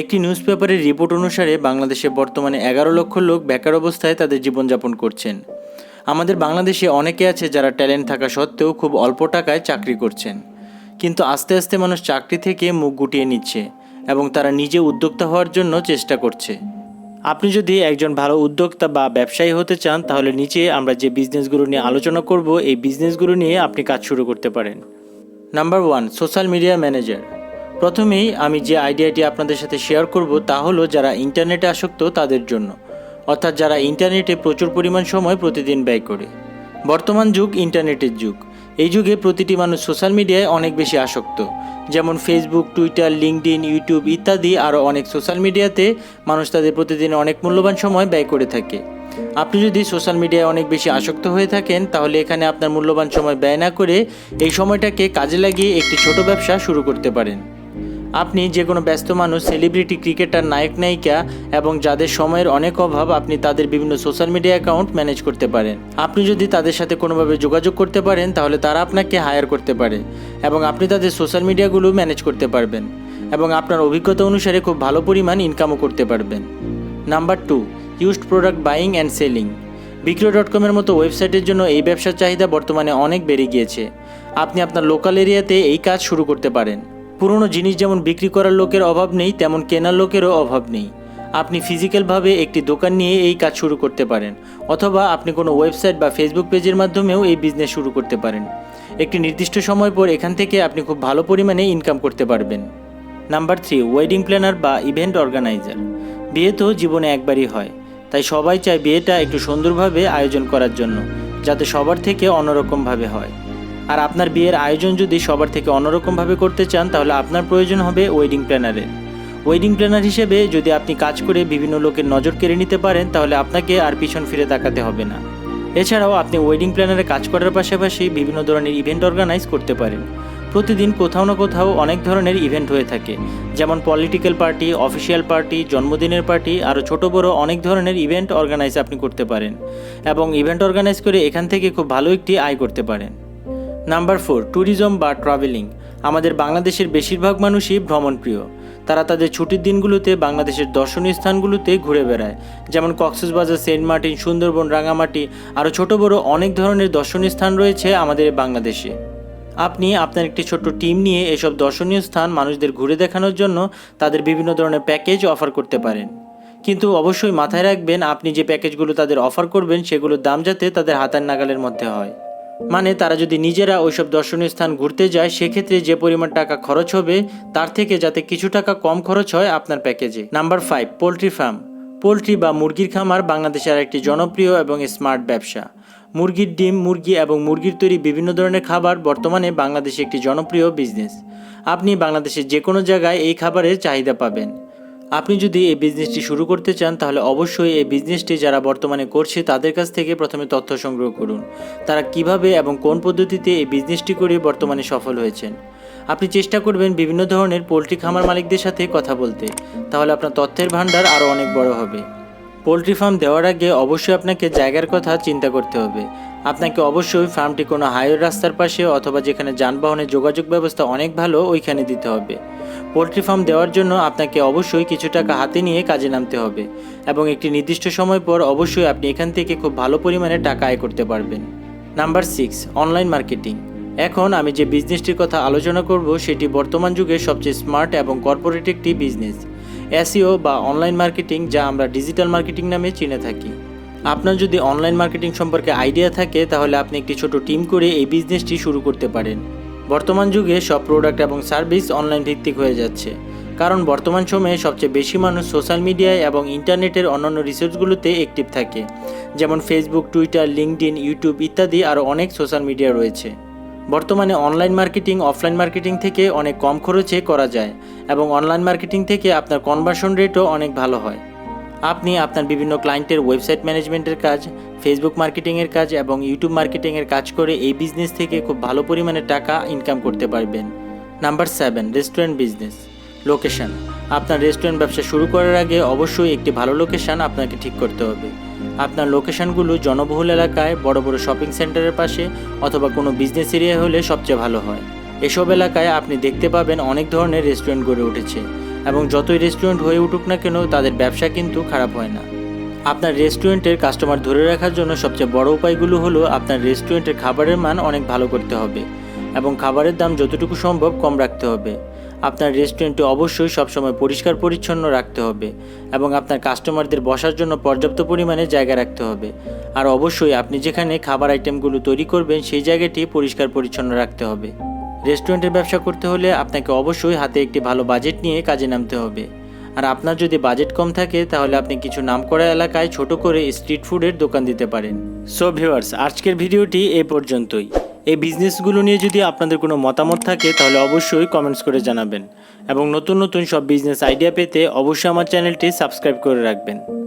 একটি নিউজ পেপারের রিপোর্ট অনুসারে বাংলাদেশে বর্তমানে এগারো লক্ষ লোক বেকার অবস্থায় তাদের জীবনযাপন করছেন। আমাদের বাংলাদেশে অনেকে আছে যারা ট্যালেন্ট থাকা সত্ত্বেও খুব অল্প টাকায় চাকরি করছেন। কিন্তু আস্তে আস্তে মানুষ চাকরি থেকে মুখ গুটিয়ে নিচ্ছে এবং তারা নিজে উদ্যোক্তা হওয়ার জন্য চেষ্টা করছে। আপনি যদি একজন ভালো উদ্যোক্তা বা ব্যবসায়ী হতে চান, তাহলে নিচে আমরা যে বিজনেসগুলো নিয়ে আলোচনা করব, এই বিজনেসগুলো নিয়ে আপনি কাজ শুরু করতে পারেন। Number one social media manager প্রথমেই আমি যে আইডিয়াটি আপনাদের সাথে শেয়ার করব তা হলো যারা ইন্টারনেটে আসক্ত তাদের জন্য, অর্থাৎ যারা ইন্টারনেটে প্রচুর পরিমাণ সময় প্রতিদিন ব্যয় করে। বর্তমান যুগ ইন্টারনেটের যুগ। এই যুগে প্রতিটি মানুষ সোশ্যাল মিডিয়ায় অনেক বেশি আসক্ত। যেমন ফেসবুক টুইটার লিঙ্কডিন ইউটিউব ইত্যাদি আরও অনেক সোশ্যাল মিডিয়াতে মানুষ তাদের প্রতিদিন অনেক মূল্যবান সময় ব্যয় করে থাকে। আপনি যদি সোশ্যাল মিডিয়ায় অনেক বেশি আসক্ত হয়ে থাকেন, তাহলে এখানে আপনার মূল্যবান সময় ব্যয় না করে এই সময়টাকে কাজে লাগিয়ে একটি ছোট ব্যবসা শুরু করতে পারেন। আপনি যে কোনো ব্যস্ত মানুষ সেলিব্রিটি ক্রিকেটার নায়ক, নায়িকা এবং যাদের সময়ের অনেক অভাব, আপনি তাদের বিভিন্ন সোশ্যাল মিডিয়া অ্যাকাউন্ট ম্যানেজ করতে পারেন। আপনি যদি তাদের সাথে কোনোভাবে যোগাযোগ করতে পারেন, তাহলে তারা আপনাকে হায়ার করতে পারে এবং আপনি তাদের সোশ্যাল মিডিয়াগুলো ম্যানেজ করতে পারবেন এবং আপনার অভিজ্ঞতা অনুসারে খুব ভালো পরিমাণ ইনকামও করতে পারবেন। Number two used product buying and selling Bikroy dot কমের মতো ওয়েবসাইটের জন্য এই ব্যবসার চাহিদা বর্তমানে অনেক বেড়ে গিয়েছে। আপনি আপনার লোকাল এরিয়াতে এই কাজ শুরু করতে পারেন। পুরনো জিনিস যেমন বিক্রি করার লোকের অভাব নেই, তেমন কেনার লোকেরও অভাব নেই। আপনি ফিজিক্যালভাবে একটি দোকান নিয়ে এই কাজ শুরু করতে পারেন, অথবা আপনি কোনো ওয়েবসাইট বা ফেসবুক পেজের মাধ্যমেও এই বিজনেস শুরু করতে পারেন। একটি নির্দিষ্ট সময় পর এখান থেকে আপনি খুব ভালো পরিমাণে ইনকাম করতে পারবেন। নাম্বার থ্রি ওয়েডিং প্ল্যানার বা ইভেন্ট অর্গানাইজার বিয়ে তো জীবনে একবারই হয়, তাই সবাই চায় বিয়েটা একটু সুন্দরভাবে আয়োজন করার জন্য, যাতে সবার থেকে অন্যরকমভাবে হয়। আর আপনার বিয়ের আয়োজন যদি সবার থেকে অন্যরকমভাবে করতে চান, তাহলে আপনার প্রয়োজন হবে ওয়েডিং প্ল্যানারের ওয়েডিং প্ল্যানার হিসেবে যদি আপনি কাজ করে বিভিন্ন লোকের নজর কেড়ে নিতে পারেন, তাহলে আপনাকে আর পিছন ফিরে তাকাতে হবে না। এছাড়াও আপনি ওয়েডিং প্ল্যানারে কাজ করার পাশাপাশি বিভিন্ন ধরনের ইভেন্ট অর্গানাইজ করতে পারেন। প্রতিদিন কোথাও না কোথাও অনেক ধরনের ইভেন্ট হয়ে থাকে, যেমন পলিটিক্যাল পার্টি অফিসিয়াল পার্টি জন্মদিনের পার্টি আরও ছোট বড় অনেক ধরনের ইভেন্ট অর্গানাইজ আপনি করতে পারেন। এবং ইভেন্ট অর্গানাইজ করে এখান থেকে খুব ভালো একটি আয় করতে পারেন। নাম্বার ফোর, ট্যুরিজম বা ট্রাভেলিং। আমাদের বাংলাদেশের বেশিরভাগ মানুষই ভ্রমণপ্রিয়। তারা তাদের ছুটির দিনগুলোতে বাংলাদেশের দর্শনীয় স্থানগুলোতে ঘুরে বেড়ায়। যেমন কক্সবাজার, সেন্ট মার্টিন, সুন্দরবন রাঙামাটি আরও ছোট বড় অনেক ধরনের দর্শনীয় স্থান রয়েছে আমাদের বাংলাদেশে। আপনি আপনার একটি ছোট্ট টিম নিয়ে এসব দর্শনীয় স্থান মানুষদের ঘুরে দেখানোর জন্য তাদের বিভিন্ন ধরনের প্যাকেজ অফার করতে পারেন। কিন্তু অবশ্যই মাথায় রাখবেন, আপনি যে প্যাকেজগুলো তাদের অফার করবেন, সেগুলোর দাম যাতে তাদের হাতের নাগালের মধ্যে হয়। মানে তারা যদি নিজেরা ওইসব দর্শনীয় স্থান ঘুরতে যায়, সেক্ষেত্রে যে পরিমাণ টাকা খরচ হবে, তার থেকে যাতে কিছু টাকা কম খরচ হয় আপনার প্যাকেজে। Number five poultry farm. Poultry বা মুরগির খামার বাংলাদেশের একটি জনপ্রিয় এবং স্মার্ট ব্যবসা। মুরগির ডিম, মুরগি এবং মুরগির তৈরি বিভিন্ন ধরনের খাবার বর্তমানে বাংলাদেশে একটি জনপ্রিয় বিজনেস আপনি বাংলাদেশের যে কোনো জায়গায় এই খাবারের চাহিদা পাবেন। আপনি যদি এই বিজনেসটি শুরু করতে চান, তাহলে অবশ্যই এই বিজনেসটি যারা বর্তমানে করছে, তাদের কাছ থেকে প্রথমে তথ্য সংগ্রহ করুন। তারা কীভাবে এবং কোন পদ্ধতিতে এই বিজনেসটি করে বর্তমানে সফল হয়েছেন। আপনি চেষ্টা করবেন বিভিন্ন ধরনের পোলট্রি খামার মালিকদের সাথে কথা বলতে। তাহলে আপনার তথ্যের ভাণ্ডার আরও অনেক বড় হবে। পোলট্রি ফার্ম দেওয়ার আগে অবশ্যই আপনাকে জায়গার কথা চিন্তা করতে হবে। আপনাকে অবশ্যই ফার্মটি কোনো হাইওয়ে রাস্তার পাশে অথবা যেখানে যানবাহনের যোগাযোগ ব্যবস্থা অনেক ভালো, ওইখানে দিতে হবে। পোলট্রি ফার্ম দেওয়ার জন্য আপনাকে অবশ্যই কিছু টাকা হাতে নিয়ে কাজে নামতে হবে এবং একটি নির্দিষ্ট সময় পর অবশ্যই আপনি এখান থেকে খুব ভালো পরিমাণে টাকা আয় করতে পারবেন। Number six, online marketing. এখন আমি যে বিজনেসটির কথা আলোচনা করব, সেটি বর্তমান যুগে সবচেয়ে স্মার্ট এবং কর্পোরেট একটি বিজনেস। এসইও বা অনলাইন মার্কেটিং, যা আমরা ডিজিটাল মার্কেটিং নামে চিনে থাকি। আপনার যদি অনলাইন মার্কেটিং সম্পর্কে আইডিয়া থাকে, তাহলে আপনি একটি ছোট টিম করে এই বিজনেসটি শুরু করতে পারেন। বর্তমান যুগে সব প্রোডাক্ট এবং সার্ভিস অনলাইন ভিত্তিক হয়ে যাচ্ছে। কারণ বর্তমান সময়ে সবচেয়ে বেশি মানুষ সোশ্যাল মিডিয়ায় এবং ইন্টারনেটের অন্যান্য রিসোর্সগুলোতে অ্যাক্টিভ থাকে। যেমন ফেসবুক টুইটার লিঙ্কডিন ইউটিউব ইত্যাদি আরও অনেক সোশ্যাল মিডিয়া রয়েছে। বর্তমানে অনলাইন মার্কেটিং অফলাইন মার্কেটিং থেকে অনেক কম খরচে করা যায় এবং অনলাইন মার্কেটিং থেকে আপনার কনভার্সন রেটও অনেক ভালো হয়। আপনি আপনার বিভিন্ন ক্লায়েন্টের ওয়েবসাইট ম্যানেজমেন্টের কাজ ফেসবুক মার্কেটিংয়ের কাজ এবং ইউটিউব মার্কেটিংয়ের কাজ করে এই বিজনেস থেকে খুব ভালো পরিমাণে টাকা ইনকাম করতে পারবেন। Number seven restaurant business location আপনার রেস্টুরেন্ট ব্যবসা শুরু করার আগে অবশ্যই একটি ভালো লোকেশন আপনাকে ঠিক করতে হবে। আপনার লোকেশনগুলো জনবহুল এলাকায়, বড় বড় শপিং সেন্টারের পাশে অথবা কোনো বিজনেস এরিয়া হলে সবচেয়ে ভালো হয়। এসব এলাকায় আপনি দেখতে পাবেন অনেক ধরনের রেস্টুরেন্ট গড়ে উঠেছে। এবং যতই রেস্টুরেন্ট হয়ে উঠুক না কেন, তাদের ব্যবসা কিন্তু খারাপ হয় না। আপনার রেস্টুরেন্টের কাস্টমার ধরে রাখার জন্য সবচেয়ে বড় উপায়গুলো হলো আপনার রেস্টুরেন্টের খাবারের মান অনেক ভালো করতে হবে এবং খাবারের দাম যতটুকু সম্ভব কম রাখতে হবে। আপনার রেস্টুরেন্টে অবশ্যই সবসময় পরিষ্কার পরিচ্ছন্ন রাখতে হবে এবং আপনার কাস্টমারদের বসার জন্য পর্যাপ্ত পরিমাণে জায়গা রাখতে হবে। আর অবশ্যই আপনি যেখানে খাবার আইটেমগুলো তৈরি করবেন, সেই জায়গাটি পরিষ্কার পরিচ্ছন্ন রাখতে হবে। রেস্টুরেন্টের ব্যবসা করতে হলে আপনাকে অবশ্যই হাতে একটি ভালো বাজেট নিয়ে কাজে নামতে হবে। আর আপনার যদি বাজেট কম থাকে, তাহলে আপনি কিছু নামকরা এলাকায় ছোট করে স্ট্রিট ফুডের দোকান দিতে পারেন। সো ভিউয়ার্স, আজকের ভিডিওটি এ পর্যন্তই। এই বিজনেসগুলো নিয়ে যদি আপনাদের কোনো মতামত থাকে, তাহলে অবশ্যই কমেন্টস করে জানাবেন। এবং নতুন নতুন সব বিজনেস আইডিয়া পেতে অবশ্যই আমার চ্যানেলটি সাবস্ক্রাইব করে রাখবেন।